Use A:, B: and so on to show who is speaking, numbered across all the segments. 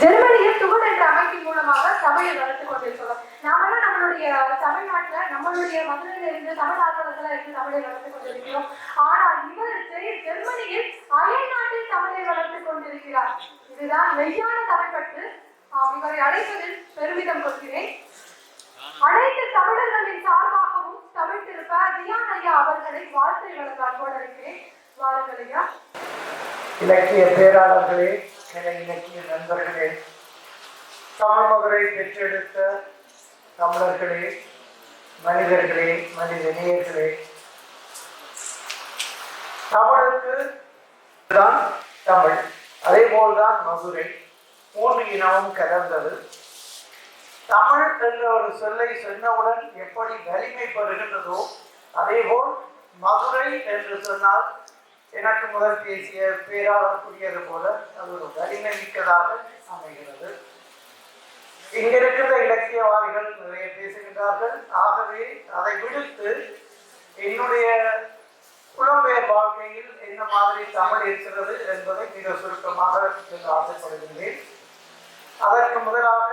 A: ஜெர்மனியில் துகள் என்ற அமைப்பின் மூலமாக தமிழை வளர்த்து கொண்டிருக்கிறோம். நாமெல்லாம் நம்மளுடைய தமிழ்நாட்டுல நம்மளுடைய மதுரையில இருந்து தமிழ் ஆர்வலர்களா இருந்து தமிழை வளர்த்து கொண்டிருக்கிறோம். ஆனால் இவர் ஜெர்மனியில் அயல் நாட்டில் தமிழை வளர்த்து கொண்டிருக்கிறார். இதுதான் மெய்யான தமிழ் பற்று இவரை அழைப்பதில் பெருமிதம் கொள்கிறேன். அனைத்து தமிழர்களின் சார்பாகவும் தமிழ் திருப்ப தியான் ஐயா அவர்களை வாழ்த்தை வழங்க அன்போடு இருக்கிறேன்
B: இலக்கிய பேராளர்களே சில இலக்கிய நண்பர்களே தமிழ் பெற்றெடுத்த தமிழர்களே மனிதர்களே மனித நேயர்களே தமிழுக்கு தான் தமிழ் அதே போல்தான் மதுரை மூன்று இனமும் கலந்தது. தமிழ் என்ற ஒரு சொல்லை சொன்னவுடன் எப்படி வலிமை பெறுகின்றதோ அதேபோல் மதுரை என்று சொன்னால் எனக்கு முதல் பேசிய பேராளர் கூறியது போல அது ஒரு வலிமை மிக்கதாக அமைகிறது. இங்கிருக்கின்ற இலக்கியவாதிகள் நிறைய பேசுகின்றார்கள். ஆகவே அதை விடுத்து என்னுடைய புலம்பெயர் வாழ்க்கையில் என்ன மாதிரி தமிழ் இருக்கிறது என்பதை மிக சுருக்கமாக என்று ஆசைப்படுகின்றேன். அதற்கு முதலாக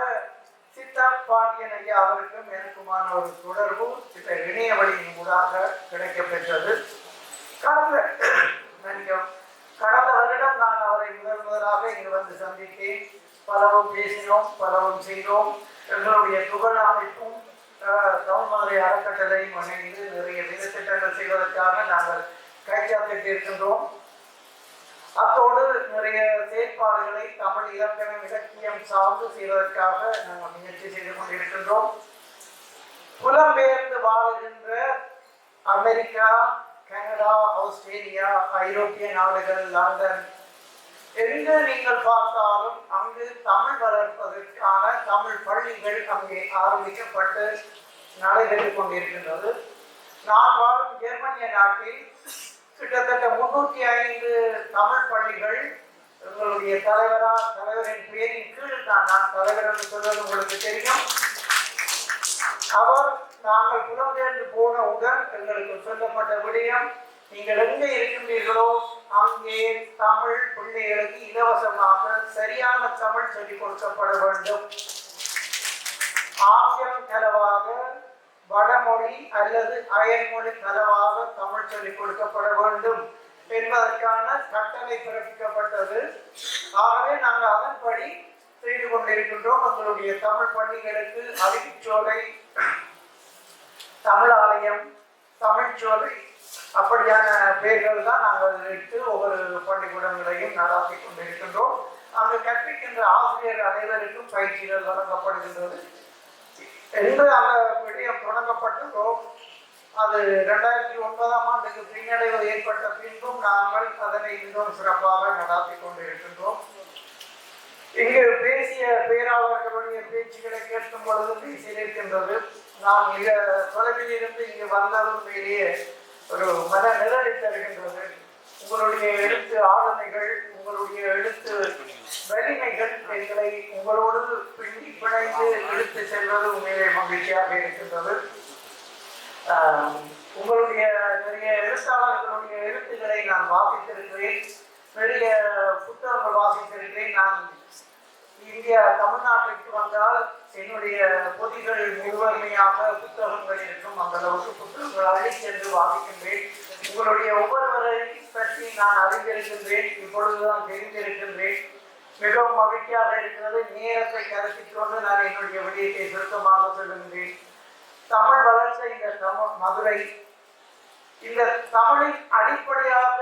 B: சித்தார்த் பாண்டியன் ஐயா அவருக்கும் எனக்குமான ஒரு தொடர்பு சித்த இணைய வழியின் ஊடாக கிடைக்கப்பெற்றது. கடந்த மன்னிக்கவும், கடந்த வருடம் நான் அவரை முதல் முதலாக இங்கு வந்து சந்தித்தேன். பலவும் பேசினோம் பலவும் செய்தோம். எங்களுடைய புகழ் அமைப்பும் தமிழ்மாதிரி அறக்கட்டளையும் இணைந்து நிறைய திட்டங்கள் செய்வதற்காக நாங்கள் கைச்சாத்திட்டு இருக்கின்றோம். அத்தோடு நிறைய செயற்பாடுகளை தமிழ் இலக்கணம் இலக்கியம் சார்ந்து செய்வதற்காக நாங்கள் முயற்சி செய்து கொண்டிருக்கின்றோம். புலம்பெயர்ந்து வாழுகின்ற அமெரிக்கா கனடா ஆஸ்திரேலியா ஐரோப்பிய நாடுகள் லண்டன். எங்கு நீங்கள் பார்த்தாலும் அங்கு தமிழ் வளர்ப்பதற்கான தமிழ் பள்ளிகள் அங்கே ஆரம்பிக்கப்பட்டு நடைபெற்றுக் கொண்டிருக்கின்றது. நான் வாழும் ஜெர்மனிய நாட்டில் கிட்டத்தட்ட முன்னூற்றி ஐந்து தமிழ் பள்ளிகள் எங்களுடைய தலைவரா தலைவரின் பேரின் கீழ் தான் நான் தலைவர் என்று சொல்வது உங்களுக்கு தெரியும். அவர் நாங்கள் புலம்பெயர்ந்து போனவுடன் எங்களுக்கு சொல்லப்பட்ட விடயம் நீங்கள் எங்கே இருக்கின்றீர்களோ அங்கே தமிழ் பிள்ளைகளுக்கு இலவசமாக சரியான தமிழ் சொல்லிக் கொடுக்கப்பட வேண்டும். ஆங்கிலம் கலவாக வடமொழி அல்லது அயன்மொழி கலவாக தமிழ் சொல்லிக் கொடுக்கப்பட வேண்டும் என்பதற்கான கட்டளை பிறப்பிக்கப்பட்டது. ஆகவே நாங்கள் அதன்படி செய்து கொண்டிருக்கின்றோம். எங்களுடைய தமிழ் பள்ளிகளுக்கு அறிவிச்சோலை தமிழ் ஆலயம் தமிழ்ச்சோலை அப்படியான பெயர்கள் தான் நாங்கள் எடுத்து ஒவ்வொரு பள்ளிக்கூடங்களையும் நடாத்தி கொண்டிருக்கின்றோம் அங்கு கற்பிக்கின்ற ஆசிரியர் அனைவருக்கும் பயிற்சிகள் வழங்கப்படுகின்றது. என்று அந்த விடயம் தொடங்கப்பட்டதோ அது ரெண்டாயிரத்தி ஒன்பதாம் ஆண்டுக்கு பின்னடைவு ஏற்பட்ட பின்பும் நாங்கள் அதனை இன்னும் சிறப்பாக நடாத்தி கொண்டிருக்கின்றோம் இங்கு பேசிய பேராளர்களுடைய பேச்சுக்களை கேட்கும் பொழுது பேசியிருக்கின்றது நான் மிக தொலைவில் இருந்து இங்கு வந்ததும் பெரிய ஒரு மன நிழலை தருகின்றது. உங்களுடைய எழுத்து ஆளுமைகள் உங்களுடைய எழுத்து வலிமைகள் எங்களை உங்களோடு பின்னி பிணைந்து இழுத்து செல்வது உண்மையிலே மகிழ்ச்சியாக இருக்கின்றது. ஆஹ் உங்களுடைய நிறைய எழுத்தாளர்களுடைய எழுத்துக்களை நான் வாசித்திருக்கிறேன். நிறைய புத்தகங்கள் வாசித்திருக்கிறேன். நான் இந்தியா தமிழ்நாட்டிற்கு வந்தால் என்னுடைய பொதிகள் முழுமையாக புத்தகங்கள் இருக்கும். அந்த அளவுக்கு புத்தகங்கள் சென்று வாசிக்கின்றேன். உங்களுடைய ஒவ்வொருவரை பற்றி நான் அறிந்திருக்கின்றேன். இப்பொழுதுதான் தெரிந்திருக்கின்றேன். மிகவும் மகிழ்ச்சியாக இருக்கிறது. நேரத்தை கருத்தில் கொண்டு நான் என்னுடைய விடயத்தை சுருக்கமாக சொல்லுகின்றேன். தமிழ் வளர்ச்சி இந்த தமிழ் மதுரை இந்த தமிழின் அடிப்படையாக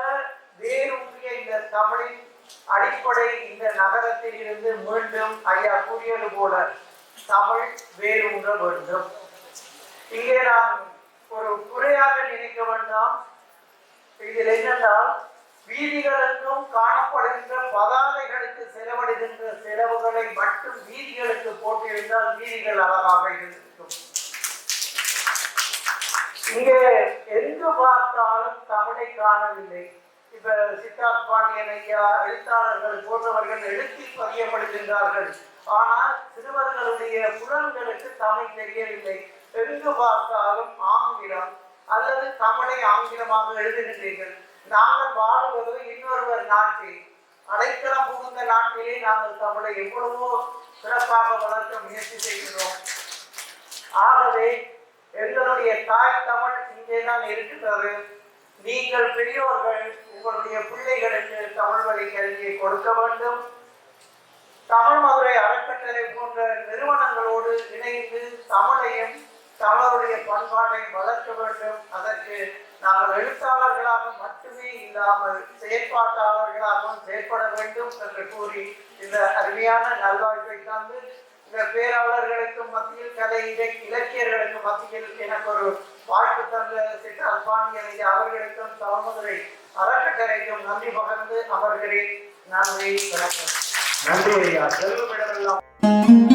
B: வேரூன்றிய இந்த தமிழின் அடிப்படை இந்த நகரத்தில் இருந்து மீண்டும் ஐயா கூறியது போல தமிழ் வேரூன்ற வேண்டும். இங்கே நாம் ஒரு குறையாக நினைக்க வேண்டாம். இதில் என்னென்றால் வீதிகளுக்கும் காணப்படுகின்ற பதாதைகளுக்கு செலவழிகின்ற செலவுகளை மட்டும் வீதிகளுக்கு போட்டிருந்தால் வீதிகள் அழகாக இருக்கும். இங்கே எங்கு பார்த்தாலும் தமிழை காணவில்லை. இப்ப சித்தார்த் பாண்டியன் ஐயா எழுத்தாளர்கள் போன்றவர்கள் எழுத்தில் பதியப்படுகின்றார்கள். ஆனால் சிறுவர்களுடைய புலன்களுக்கு தமிழ் தெரியவில்லை. எங்கு பார்த்தாலும் ஆங்கிலம் அல்லது தமிழை ஆங்கிலமாக எழுதுகின்றீர்கள். நாங்கள் வாழுவது இன்னொருவர் நாட்டில். அடைக்கலம் புகுந்த நாட்டிலே நாங்கள் தமிழை எவ்வளவோ சிறப்பாக வளர்க்க முயற்சி செய்கிறோம். ஆகவே எங்களுடைய தாய் தமிழ் இங்கே தான் இருக்கின்றது. நீங்கள் பெரியோர்கள் உங்களுடைய பிள்ளைகளுக்கு தமிழ் வழி கல்வியை கொடுக்க வேண்டும். தமிழ் மதுரை அறக்கட்டளை போன்ற நிறுவனங்களோடு இணைந்து தமிழையும் தமிழருடைய பண்பாட்டையும் வளர்க்க வேண்டும். அதற்கு நாங்கள் எழுத்தாளர்களாக மட்டுமே இல்லாமல் செயற்பாட்டாளர்களாகவும் செயற்பட வேண்டும் என்று கூறி இந்த அருமையான நல்வாய்ப்பை தந்து இந்த பேராளர்களுக்கும் மத்தியில் கலை இலக்~ இலக்கியர்களுக்கு மத்தியில் எனக்கு ஒரு வாழ்த்து தந்த சிட்டார் பாண்டியன் அவர்களுக்கும் தமிழ்மதுரை அறக்கட்டளைக்கும் நன்றி பகர்ந்து அமர்கிறேன். நன்றி வணக்கம்.
C: நன்றி ஐயா.
B: செல்வமிடமெல்லாம்